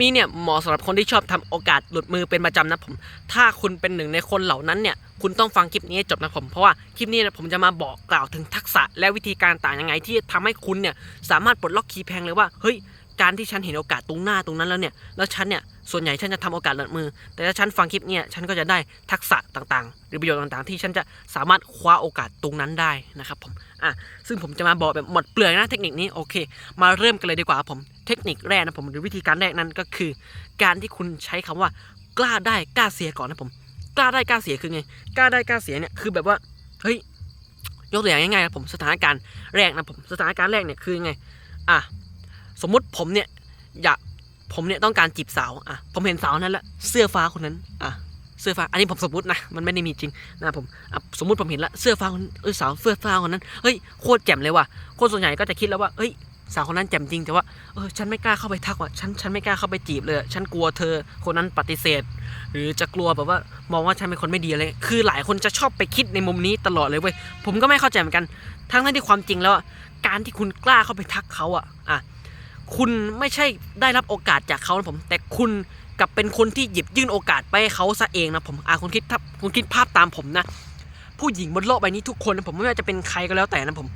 มีเนี่ยเหมาะสำหรับคนที่ชอบทำโอกาสหลุดมือเป็นประจำนะผม ถ้าคุณเป็นหนึ่งในคนเหล่านั้นเนี่ย คุณต้องฟังคลิปนี้จบนะผม เพราะว่าคลิปนี้นผมจะมาบอกกล่าวถึงทักษะและวิธีการต่างยังไง ที่ทำให้คุณเนี่ยสามารถปลดล็อกคีย์แพงเลยว่า เฮ้ย การที่ฉันเห็นโอกาสตรงหน้าตรงนั้นแล้วเนี่ย แล้วฉันเนี่ย ส่วนใหญ่ฉันจะทำโอกาสหลุดมือ แต่ถ้าฉันฟังคลิปเนี่ย ฉันก็จะได้ทักษะต่างๆ หรือประโยชน์ต่างๆ ที่ฉันจะสามารถคว้าโอกาสตรงนั้นได้นะครับผม อะ ซึ่งผมจะมาบอกแบบหมดเปลือกนะเทคนิคนี้ โอเค มาเริ่มกันเลยดีกว่าผม เทคนิคแรกนะผม หรือวิธีการแรกนั้นก็คือ การที่คุณใช้คำว่ากล้าได้กล้าเสียก่อนนะผม กล้าได้กล้าเสียคือไง กล้าได้กล้าเสียเนี่ย คือแบบว่า เฮ้ย ยกตัวอย่างง่ายๆนะผม สถานการณ์แรกนะผม สถานการณ์แรกเนี่ยคือไง อะ สมมติผมเนี่ยอยากผมเนี่ยต้องการจีบสาวอะผมเห็นสาวนั้นล้วเสื้อฟ้าคนนั้นอะเสื้อฟ้าอันนี้ผมสมมตินะมันไม่ได้มีจริงนะผมสมมติผมเห็นละเสื้อฟ้าคนเอ้ยสาวเสื้อฟ้าคนนั้นเฮ้ยโคตรแจ่มเลยว่ะคนส่วนใหญ่ก็จะคิดแล้วว่าเฮ้ยสาวคนนั้นแจ่มจริงแต่ว่าเออฉันไม่กล้าเข้าไปทักว่ะฉันฉันไม่กล้าเข้าไปจีบเลย ฉันกลัวเธอคนนั้นปฏิเสธ หรือจะกลัวแบบว่ามองว่าฉันเป็นคนไม่ดีเลยคือหลายคนจะชอบไปคิดในมุมนี้ตลอดเลยเว้ยผมก็ไม่เข้าใจเหมือนกัน ทั้งที่ความจริงแล้วการที่คุณกล้าเข้าไปทักเขาอะอะ คุณไม่ใช่ได้รับโอกาสจากเขานะผม แต่คุณกลับเป็นคนที่หยิบยื่นโอกาสไปให้เขาซะเองนะผมอะคุณคิดถ้าคุณคิดภาพตามผมนะ ผู้หญิงบนโลกใบนี้ทุกคนนะผมไม่ว่าจะเป็นใครก็แล้วแต่นะผม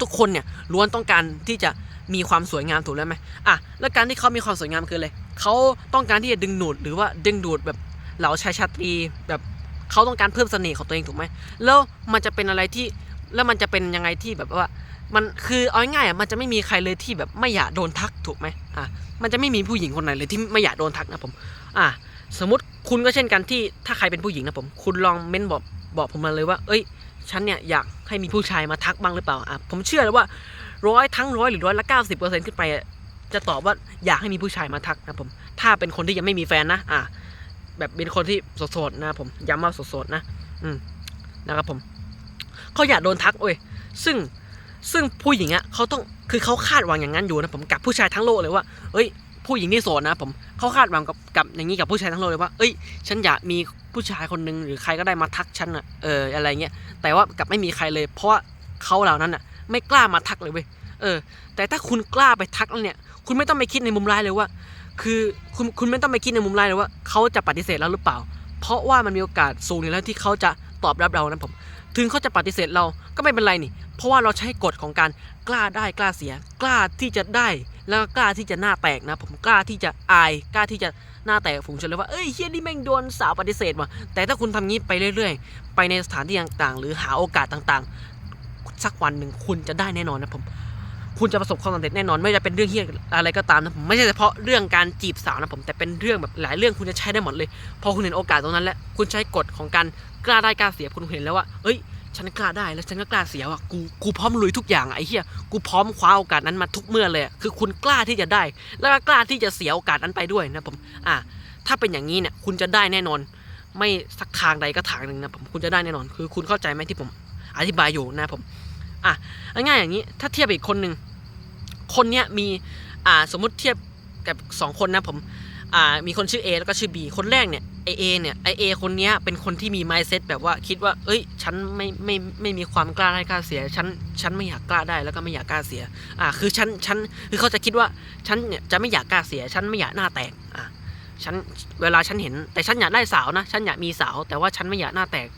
ทุกคนเนี่ยล้วนต้องการที่จะมีความสวยงามถูกแล้วไหมอะแล้วการที่เขามีความสวยงามคืออะไรเขาต้องการที่จะดึงดูดหรือว่าดึงดูดแบบเหล่าชายชาตรีแบบเขาต้องการเพิ่มเสน่ห์ของตัวเองถูกไหมแล้วมันจะเป็นอะไรที่แล้วมันจะเป็นยังไงที่แบบว่า มันคือเอาง่ายๆอะมันจะไม่มีใครเลยที่แบบไม่อยากโดนทักถูกไหมอะมันจะไม่มีผู้หญิงคนไหนเลยที่ไม่อยากโดนทักนะผม อะสมมติคุณก็เช่นกันที่ถ้าใครเป็นผู้หญิงนะผม คุณลองเม้นบอกบอกผมมาเลยว่า เอ้ย ฉันเนี่ยอยากให้มีผู้ชายมาทักบ้างหรือเปล่าอะผมเชื่อเลยว่าร้อยทั้งร้อยหรือร้อยละเก้าสิบเปอร์เซ็นต์ขึ้นไป จะตอบว่าอยากให้มีผู้ชายมาทักนะผม ถ้าเป็นคนที่ยังไม่มีแฟนนะ อะแบบเป็นคนที่โสดๆนะผมย้ำว่าโสดๆนะ อืมนะครับผมเขาอยากโดนทักเว้ยซึ่ง ซึ่งผู้หญิงอะเขาต้องคือเขาคาดหวังอย่างนั้นอยู่นะผมกับผู้ชายทั้งโลกเลยว่า เอ้ย ผู้หญิงที่โสดนะผมเขาคาดหวังกับกับอย่างนี้กับผู้ชายทั้งโลกเลยว่า เอ้ย ฉันอยากมีผู้ชายคนหนึ่งหรือใครก็ได้มาทักฉันอะเอออะไรเงี้ยแต่ว่ากับไม่มีใครเลย เพราะว่าเขาเหล่านั้นอะไม่กล้ามาทักเลยเว้ยเออ แต่ถ้าคุณกล้าไปทักแล้วเนี่ย คุณไม่ต้องไปคิดในมุมร้ายเลยว่า คือคุณคุณไม่ต้องไปคิดในมุมร้ายเลยว่าเขาจะปฏิเสธเราหรือเปล่า เพราะว่ามันมีโอกาสสูงอยู่แล้วที่เขาจะตอบรับเรานะผม ถึงเขาจะปฏิเสธเราก็ไม่เป็นไรนี่ เพราะว่าเราใช้กฎของการกล้าได้กล้าเสีย กล้าที่จะได้ แล้วก็กล้าที่จะหน้าแตกนะ ผมกล้าที่จะอาย กล้าที่จะหน้าแตกฝูงชนเลยว่าเอ้ยเฮียนี่แม่งโดนสาวปฏิเสธว่ะแต่ถ้าคุณทำงี้ไปเรื่อย ๆ ไปในสถานที่ต่างๆ หรือหาโอกาสต่างๆ สักวันหนึ่งคุณจะได้แน่นอนนะผม คุณจะประสบความสำเร็จแน่นอน ไม่ว่าจะเป็นเรื่องเฮียอะไรก็ตามนะผมไม่ใช่เฉพาะเรื่องการจีบสาวนะผมแต่เป็นเรื่องแบบหลายเรื่องคุณจะใช้ได้หมดเลย พอคุณเห็นโอกาสตรงนั้นแล้วคุณใช้กฎของการกล้าได้กล้าเสียคุณเห็นแล้วว่าเอ้ยฉันกล้าได้แล้วฉันก็กล้าเสียว่ะกูกูพร้อมลุยทุกอย่างไอ้เหี้ยกูพร้อมคว้าโอกาสนั้นมาทุกเมื่อเลยคือคุณกล้าที่จะได้ แล้วก็กล้าที่จะเสียโอกาสนั้นไปด้วยนะผมอ่าถ้าเป็นอย่างนี้เนี่ยคุณจะได้แน่นอน ไม่สักทางใดก็ทางหนึ่งนะผมคุณจะได้แน่นอน คือคุณเข้าใจไหมที่ผมอธิบายอยู่นะผม อะง่ายอย่างนี้ถ้าเทียบอีกคนหนึ่งคนเนี้ยมีอ่าสมมุติเทียบกับสองคนนะผมอ่ามีคนชื่อ A แล้วก็ชื่อ B คนแรกเนี่ยไอเอเนี่ยไอเอคนเนี้ยเป็นคนที่มี mindset แบบว่าคิดว่า เอ้ย ฉันไม่ไม่ไม่มีความกล้าได้กล้าเสีย ฉันฉันไม่อยากกล้าได้แล้วก็ไม่อยากกล้าเสีย อ่า คือฉันฉันคือเขาจะคิดว่าฉันเนี่ยจะไม่อยากกล้าเสีย ฉันไม่อยากหน้าแตก อ่าฉันเวลาฉันเห็น แต่ฉันอยากได้สาวนะ ฉันอยากมีสาว แต่ว่าฉันไม่อยากหน้าแตก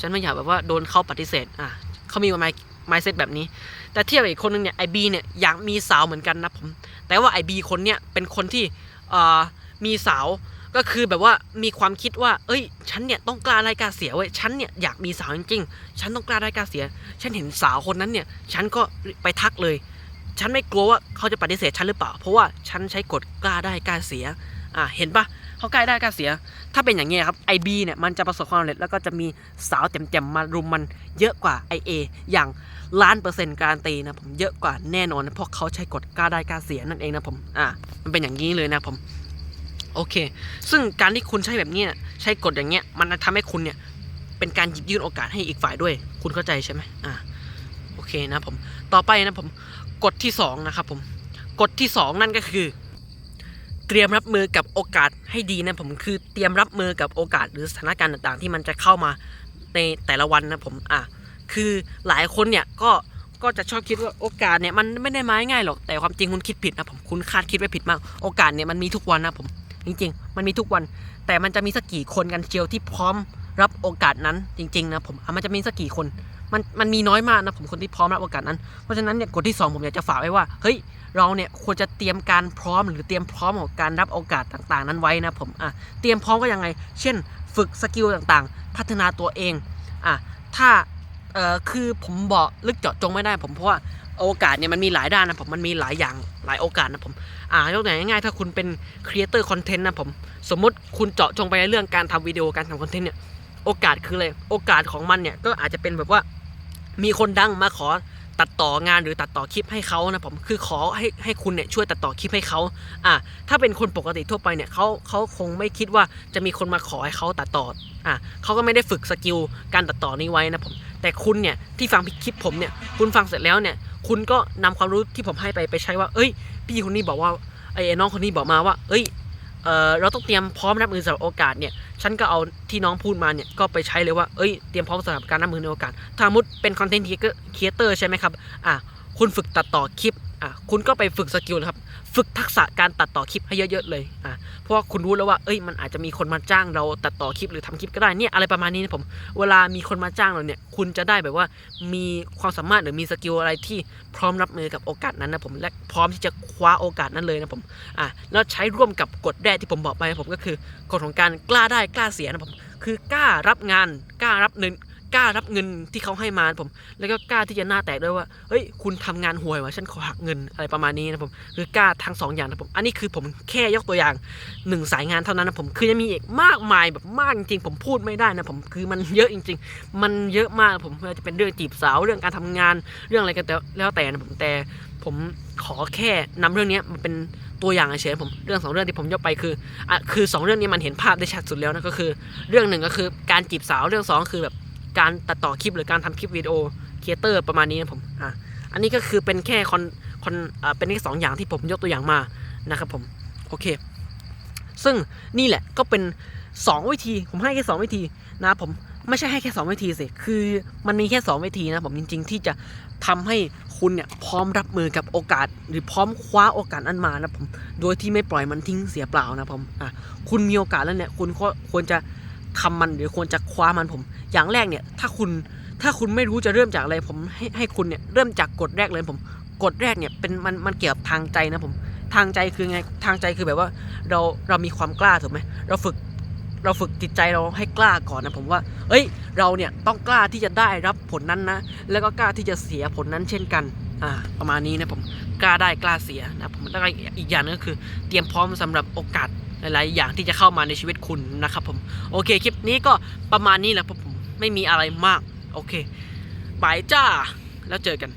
ฉันไม่อยากแบบว่าโดนเขาปฏิเสธ อ่าเขามี mindset แบบนี้ แต่เทียบอีกคนนึงเนี่ยไอบีเนี่ยอยากมีสาวเหมือนกันนะผม แต่ว่าไอบีคนเนี่ยเป็นคนที่มีสาวก็คือแบบว่ามีความคิดว่า เอ้ย ฉันเนี่ยต้องกล้าได้กล้าเสียเว้ย ฉันเนี่ยอยากมีสาวจริงๆ ฉันต้องกล้าได้กล้าเสีย ฉันเห็นสาวคนนั้นเนี่ย ฉันก็ไปทักเลย ฉันไม่กลัวว่าเขาจะปฏิเสธฉันหรือเปล่า เพราะว่าฉันใช้กฎกล้าได้กล้าเสีย อ่า เห็นปะ เขาใกล้ได้กล้าเสีย ถ้าเป็นอย่างเงี้ยครับไอบีเนี่ยมันจะประสบความสำเร็จแล้วก็จะมีสาวเต็มๆมารุมมันเยอะกว่าไอเออย่างล้านเปอร์เซ็นต์การันตีนะผมเยอะกว่าแน่นอนนะเพราะเขาใช้กฎกล้าได้กล้าเสียนั่นเองนะผมอ่ามันเป็นอย่างนี้เลยนะผมโอเค ซึ่งการที่คุณใช้แบบนี้เนี่ยใช้กฎอย่างเงี้ยมันทำให้คุณเนี่ยเป็นการหยิบยื่นโอกาสให้อีกฝ่ายด้วย คุณเข้าใจใช่ไหมอ่าโอเคนะผม ต่อไปนะผม กฎที่สองนะครับผม กฎที่สองนั่นก็คือ เตรียมรับมือกับโอกาสให้ดีนะผมคือเตรียมรับมือกับโอกาสหรือสถานการณ์ต่างๆ ที่มันจะเข้ามาในแต่ละวันนะผมอะคือหลายคนเนี่ยก็ก็จะชอบคิดว่าโอกาสเนี่ยมันไม่ได้มาง่ายหรอกแต่ความจริงคุณคิดผิดนะผมคุณคาดคิดไว้ผิดมาก โอกาสเนี่ยมันมีทุกวันนะผมจริงๆ มันมีทุกวัน แต่มันจะมีสักกี่คนกันเชียวที่พร้อม รับโอกาสนั้นจริงๆนะผมมันจะมีสักกี่คน มันมันมีน้อยมากนะผมคนที่พร้อมรับโอกาสนั้น เพราะฉะนั้นเนี่ยกฎที่สองผมอยากจะฝากไว้ว่าเฮ้ยเราเนี่ยควรจะเตรียมการพร้อมหรือเตรียมพร้อมของการรับโอกาสต่างๆ นั้นไว้นะผมอะเตรียมพร้อมก็ยังไง เช่น ฝึกสกิลต่างๆ พัฒนาตัวเองอะถ้าเอ่อคือผมบอกลึกเจาะจงไม่ได้ผมเพราะว่าโอกาสเนี่ยมันมีหลายด้านนะผมมันมีหลายอย่างหลายโอกาสนะผมอ่ายกตัวอย่างง่ายๆถ้าคุณเป็นครีเอเตอร์คอนเทนต์นะผมสมมติคุณเจาะจงไปในเรื่องการทำวิดีโอการทำคอนเทนต์เนี่ย โอกาสคืออะไรโอกาสของมันเนี่ยก็อาจจะเป็นแบบว่ามีคนดังมาขอตัดต่องานหรือตัดต่อคลิปให้เขานะผมคือขอให้ให้คุณเนี่ยช่วยตัดต่อคลิปให้เขาอะถ้าเป็นคนปกติทั่วไปเนี่ยเขาเขาคงไม่คิดว่าจะมีคนมาขอให้เขาตัดต่ออะเขาก็ไม่ได้ฝึกสกิลการตัดต่อนี้ไว้นะผมแต่คุณเนี่ยที่ฟังคลิปผมเนี่ยคุณฟังเสร็จแล้วเนี่ยคุณก็นำความรู้ที่ผมให้ไปไปใช้ว่า เอ้ย พี่คนนี้บอกว่าไอ้น้องคนนี้บอกมาว่า เอ้ยเออเราต้องเตรียมพร้อมรับมือสำหรับโอกาสเนี่ย ฉันก็เอาที่น้องพูดมาเนี่ยก็ไปใช้เลยว่าเอ้ยเตรียมพร้อมสำหรับการรับมือในโอกาสถ้าสมมุติเป็นคอนเทนต์ครีเอเตอร์ใช่ไหมครับอะคุณฝึกตัดต่อคลิป อะคุณก็ไปฝึกสกิลนะครับ ฝึกทักษะการตัดต่อคลิปให้เยอะๆเลยอะเพราะว่าคุณรู้แล้วว่าเอ้ยมันอาจจะมีคนมาจ้างเราตัดต่อคลิปหรือทำคลิปก็ได้เนี่ยอะไรประมาณนี้นะผม เวลามีคนมาจ้างเราเนี่ย คุณจะได้แบบว่ามีความสามารถหรือมีสกิลอะไรที่พร้อมรับมือกับโอกาสนั้นนะผมและพร้อมที่จะคว้าโอกาสนั้นเลยนะผมอะแล้วใช้ร่วมกับกฎแรกที่ผมบอกไปนะผมก็คือกฎของการกล้าได้กล้าเสียนะผมคือกล้ารับงานกล้ารับเงิน กล้ารับเงินที่เขาให้มาผม แล้วก็กล้าที่จะหน้าแตกด้วยว่าเฮ้ยคุณทำงานห่วยวะฉันขอหักเงินอะไรประมาณนี้นะผมคือกล้าทั้งสองอย่างนะผมอันนี้คือผมแค่ยกตัวอย่างหนึ่งสายงานเท่านั้นนะผมคือยังมีอีกมากมายแบบมากจริงผมพูดไม่ได้นะผมคือมันเยอะจริง ๆ มันเยอะมากผมไม่ว่าจะเป็นเรื่องจีบสาวเรื่องการทำงานเรื่องอะไรก็แล้วแต่นะผมแต่ผมขอแค่นำเรื่องนี้มาเป็นตัวอย่างเฉยผมเรื่องสองเรื่องที่ผมยกไปคืออะคือสองเรื่องนี้มันเห็นภาพได้ชัดสุดแล้วนะก็คือ เรื่องหนึ่งก็คือการจีบสาวเรื่องสองคือแบบ การตัดต่อคลิปหรือการทำคลิปวิดีโอครีเอเตอร์ประมาณนี้นะผมอะอันนี้ก็คือเป็นแค่คอนคอนอ่าเป็นแค่สองอย่างที่ผมยกตัวอย่างมานะครับผมโอเค ซึ่งนี่แหละก็เป็น 2 วิธี ผมให้แค่ 2 วิธีนะผมไม่ใช่ให้แค่ 2 วิธีสิคือมันมีแค่ 2 วิธีนะผมจริง ๆ ที่จะทำให้คุณเนี่ยพร้อมรับมือกับโอกาส หรือพร้อมคว้าโอกาสนั้นมานะผมโดยที่ไม่ปล่อยมันทิ้งเสียเปล่านะผมอะคุณมีโอกาสแล้วเนี่ยคุณก็ควรจะ ทำมันหรือควรจะคว้ามันผม อย่างแรกเนี่ยถ้าคุณถ้าคุณไม่รู้จะเริ่มจากอะไรผมให้ให้คุณเนี่ยเริ่มจากกฎแรกเลยผมกฎแรกเนี่ยเป็นมันมันเกี่ยวกับทางใจนะผมทางใจคือไงทางใจคือแบบว่าเราเรามีความกล้าถูกไหมเราฝึกเราฝึกจิตใจเราให้กล้าก่อนนะผมว่า เอ้ย เราเนี่ยต้องกล้าที่จะได้รับผลนั้นนะ แล้วก็กล้าที่จะเสียผลนั้นเช่นกัน อ่า ประมาณนี้นะผม กล้าได้กล้าเสียนะผมแล้วก็อีกอย่างนึงก็คือ เตรียมพร้อมสำหรับโอกาส หลายๆ อย่างที่จะเข้ามาในชีวิตคุณนะครับผมโอเคคลิปนี้ก็ประมาณนี้แหละผมไม่มีอะไรมากโอเคไปจ้าแล้วเจอกัน